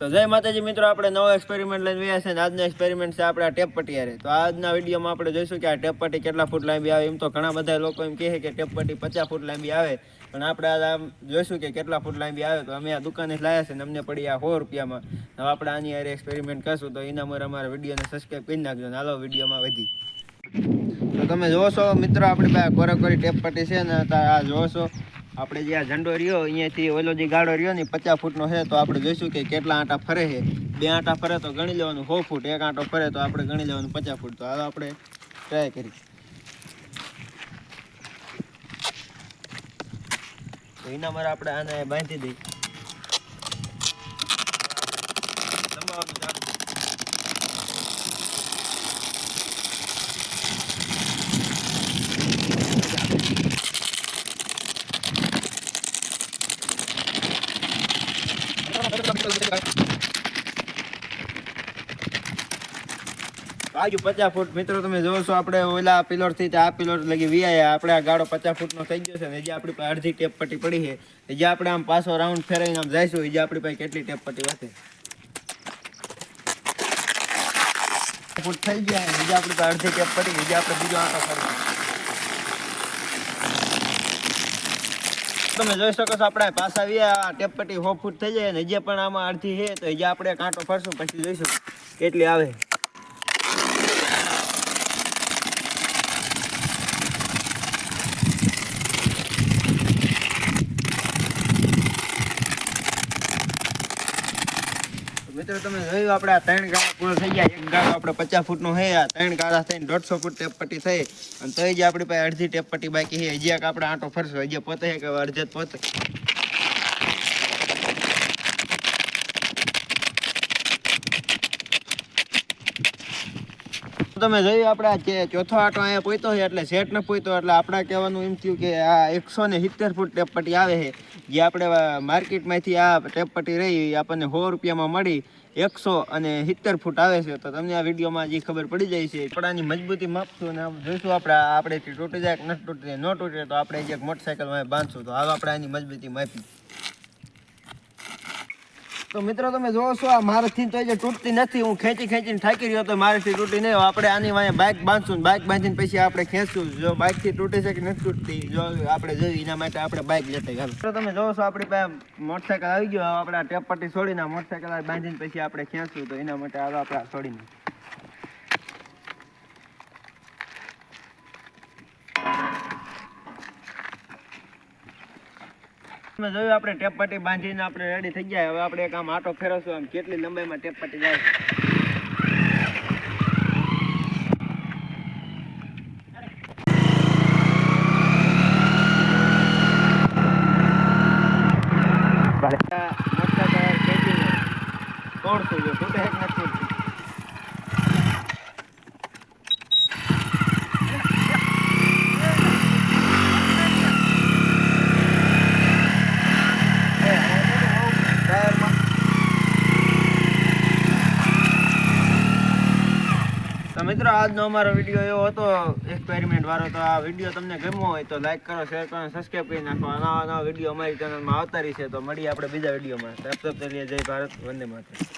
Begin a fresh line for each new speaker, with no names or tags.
તો જય માતાજી મિત્રો, આપણે નવો એક્સપેરિમેન્ટ લઈને વ્યા છે આજનો એક્સપેરિમેન્ટ છે આપણે ટેપ પટ્ટી તો આજના વિડીયોમાં આપણે જોઈશું કે આ ટેપ પટ્ટી કેટલા ફૂટ લાંબી આવે. એમ તો ઘણા બધા લોકો એમ કહે કે ટેપ પટ્ટી પચાસ ફૂટ લાંબી આવે. પણ આપણે આજ આમ જોઈશું કે કેટલા ફૂટ લાંબી આવે. તો અમે આ દુકાને જ લાવ્યા છે ને અમને પડી આ સો રૂપિયામાં. હવે આપણે આની હારે એક્સપેરિમેન્ટ કરશું. તો એના મારે અમારા વિડીયોને સબસ્ક્રાઈબ કરી નાખજો ને હાલો વિડીયોમાં વધી. તો તમે જોશો મિત્રો, આપણી કોરેકોરી ટેપ પટ્ટી છે ને આ છો આપણે જે આ ઝંડો રહ્યો, અહીંયાથી ઓલો જે ગાળો રહ્યો ને પચાસ ફૂટનો છે, તો આપણે જોઈશું કે કેટલા આંટા ફરે છે. બે આંટા ફરે તો ગણી લેવાનું સો ફૂટ, એક આંટો ફરે તો આપણે ગણી લેવાનું પચાસ ફૂટ. તો હાલો આપણે ટ્રાય કરી તો એના મારે આપણે આને બાંધી દઈ આજુ પચાસ ફૂટ. મિત્રો, તમે જોવો છો આપણે ઓલા પિલોરથી આ પિલોર લગી વીઆયા આપણે આ ગાડો પચાસ ફૂટનો થઈ ગયો છે ને, હજી આપણી પાસે અડધી ટેપ પટ્ટી પડી છે. હજી આપણે આમ પાછો રાઉન્ડ ફેરાઈને આમ જઈશું. હજી આપણી પાસે કેટલી ટેપ પટ્ટી વધે ફૂટ થઈ ગયા હજી આપણી પાસે અડધી ટેપ પડી હજી આપણે બીજો આંટો ફરવાનો તમે જોઈ શકો છો, આપણે પાછા આવીએ, આ ટેપ પટ્ટી સો ફૂટ થઈ જાય ને હજી પણ આમાં અડધી છે, તો હજી આપણે કાંટો ફરશું, પછી જોઈશું કેટલી આવે. મિત્રો, તમે જોયું આપણે આ ત્રણ ગાળા પૂરો થઈ ગયા. એક ગાળો આપણે પચાસ ફૂટનો છે, આ ત્રણ ગાળા થઈને દોઢસો ફૂટ ટેપ પટ્ટી થઈ. અને તો જે આપણી પાસે અડધી ટેપ બાકી છે. હજી એક આપણે આંટો ફરશું, હજી પોતે કે અડધે પોતે. તમે જોયું આપણે આ ચોથો આટો અહીંયા પોઈતો છે એટલે સેટ ન પોઈતો, એટલે આપણે કહેવાનું એમ થયું કે આ એકસો ને સિત્તેર ફૂટ ટેપ પટ્ટી આવે છે. જે આપણે માર્કેટમાંથી આ ટેપ પટ્ટી રહી આપણને સો રૂપિયામાં મળી, એકસો અને સિત્તેર ફૂટ આવે છે. તો તમને આ વિડીયોમાં જે ખબર પડી જાય છે કપડાની મજબૂતી માપશું અને જોઈશું આપણે આપણે તૂટી જાય કે નથી તૂટી ન તૂટે તો આપણે એક મોટરસાઇકલમાં બાંધશું. તો હવે આપણે આની મજબૂતી માપી. તો મિત્રો તમે જોવો છો, આ મારાથી તો જે તૂટતી નથી. હું ખેંચી ખેંચીને થાકી રહ્યો તો મારાથી તૂટી નહીં. આપણે આની વાંહે બાઇક બાંધશું બાઇક બાંધીને પછી આપણે ખેંચશું. જો બાઇકથી તૂટે છે કે નથી તૂટતી, જો આપણે જોયું એના માટે આપણે બાઇક લેતા ગયા. તો તમે જોવો છો, આપણી પાસે મોટરસાઇકલ આવી ગયો. આપણે આ ટેપ પટ્ટી છોડીને મોટરસાઇકલ બાંધીને પછી આપણે ખેંચશું. તો એના માટે હવે આપણે છોડીને. તમે જોયું આપણે ટેપ પટ્ટી બાંધીને આપણે રેડી થઈ ગયા. હવે આપણે એક આમ આટો ફેરવશું આમ કેટલી લંબાઈમાં ટેપ પટ્ટી જાય છે મોટરસાઇકલ ખેંચીને તોડશું જો તૂટે છે કે નથી તૂટતી ટાયરમાં તો મિત્રો, આજનો અમારો વીડિયો એવો હતો એક્સપેરિમેન્ટ વાળો. તો આ વીડિયો તમને ગમ્યો હોય તો લાઈક કરો શેર કરો સબસ્ક્રાઈબ કરી નાખો. નવા નવા વીડિયો અમારી ચેનલમાં આવતા રહી છે. તો મળીએ આપણે બીજા વિડીયોમાં તબ ચલીએ જય ભારત, વંદે માતરમ.